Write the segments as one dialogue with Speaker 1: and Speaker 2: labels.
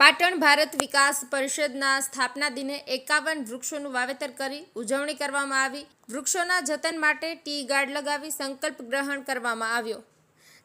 Speaker 1: પાટણ ભારત વિકાસ પરિષદના સ્થાપના દિને એકાવન વૃક્ષોનું વાવેતર કરી ઉજવણી કરવામાં આવી. વૃક્ષોના જતન માટે ટી ગાર્ડ લગાવી સંકલ્પ ગ્રહણ કરવામાં આવ્યો.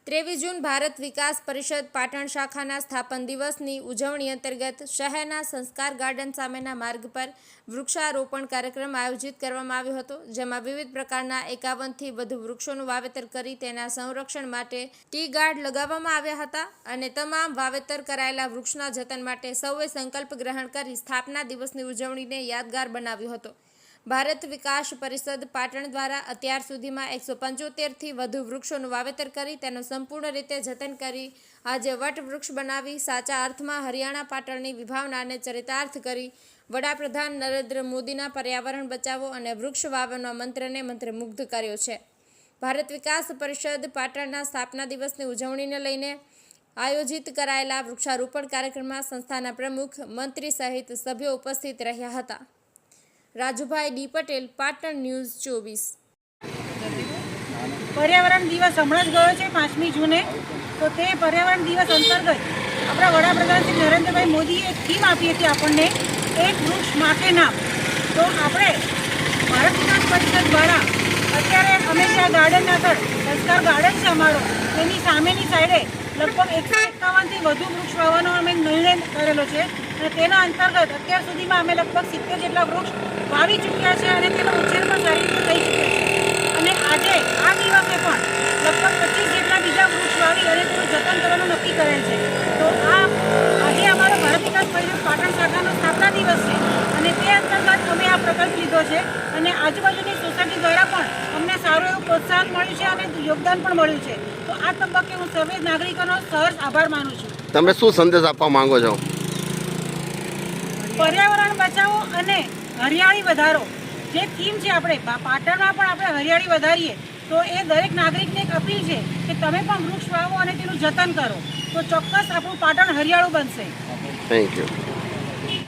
Speaker 1: ત્રેવીસ જૂન ભારત વિકાસ પરિષદ પાટણ શાખાના સ્થાપન દિવસની ઉજવણી અંતર્ગત શહેરના સંસ્કાર ગાર્ડન સામેના માર્ગ પર વૃક્ષારોપણ કાર્યક્રમ આયોજિત કરવામાં આવ્યો હતો, જેમાં વિવિધ પ્રકારના એકાવનથી વધુ વૃક્ષોનું વાવેતર કરી તેના સંરક્ષણ માટે ટી ગાર્ડ લગાવવામાં આવ્યા હતા અને તમામ વાવેતર કરાયેલા વૃક્ષના જતન માટે સૌએ સંકલ્પ ગ્રહણ કરી સ્થાપના દિવસની ઉજવણીને યાદગાર બનાવ્યો હતો. ભારત વિકાસ પરિષદ પાટણ દ્વારા અત્યાર સુધીમાં એકસો પંચોતેરથી વધુ વૃક્ષોનું વાવેતર કરી તેનું સંપૂર્ણ રીતે જતન કરી આજે વટવૃક્ષ બનાવી સાચા અર્થમાં હરિયાણા પાટણની વિભાવનાને ચરિતાર્થ કરી. વડાપ્રધાન નરેન્દ્ર મોદીના પર્યાવરણ બચાવો અને વૃક્ષ વાવવાના મંત્રને મંત્રમુગ્ધ કર્યો છે. ભારત વિકાસ પરિષદ પાટણના સ્થાપના દિવસની ઉજવણીને લઈને આયોજિત કરાયેલા વૃક્ષારોપણ કાર્યક્રમમાં સંસ્થાના પ્રમુખ, મંત્રી સહિત સભ્યો ઉપસ્થિત રહ્યા હતા. રાજુભાઈ ડી પટેલ, પાટણ ન્યૂઝ ચોવીસ.
Speaker 2: પર્યાવરણ દિવસ હમણાં જ ગયો છે, પાંચમી જૂને. તો તે પર્યાવરણ દિવસ અંતર્ગત આપણા વડાપ્રધાન શ્રી નરેન્દ્રભાઈ મોદીએ એક થીમ આપી હતી આપણને, એક વૃક્ષ માથે નામ તો આપણે ભારત વિકાસ પરિષદ દ્વારા અત્યારે અમે જ્યાં ગાર્ડન આગળ સંસ્કાર ગાર્ડન છે અમારો, તેની સામેની સાઈડે લગભગ એકસો એકાવનથી વધુ વૃક્ષ વાવવાનો અમે નિર્ણય કરેલો છે. અને તેના અંતર્ગત અત્યાર સુધીમાં અમે લગભગ સિત્તેર જેટલા વૃક્ષ વાવી ચૂક્યા છે અને તેનો ઉછેર પણ સારી રીતે થઈ ચૂક્યો છે અને આજે વખતે પણ લગભગ પચીસ જેટલા બીજા વૃક્ષ વાવી અને તેનું જતન કરવાનું નક્કી કરેલ છે. તો આ આજે અમારો ભારત વિકાસ પરિષદ પાટણ શાખાનો સ્થાપના દિવસ છે અને તે અંતર્ગત અમે આ પ્રકલ્પ લીધો છે અને આજુબાજુની સોસાયટી દ્વારા પણ અમને સારું એવું પ્રોત્સાહન મળ્યું છે અને યોગદાન પણ મળ્યું છે. તો આ તબક્કે હું સર્વે નાગરિકોનો સહર્ષ આભાર માનું છું.
Speaker 3: તમે શું સંદેશ આપવા માંગો છો?
Speaker 2: પર્યાવરણ બચાવો અને હરિયાળી વધારો. જે થીમ છે આપણે પાટણમાં પણ આપણે હરિયાળી વધારીએ. તો એ દરેક નાગરિકને એક અપીલ છે કે તમે પણ વૃક્ષ વાવો અને તેનું જતન કરો. તો ચોક્કસ આપણું પાટણ હરિયાળું બનશે.
Speaker 3: Thank you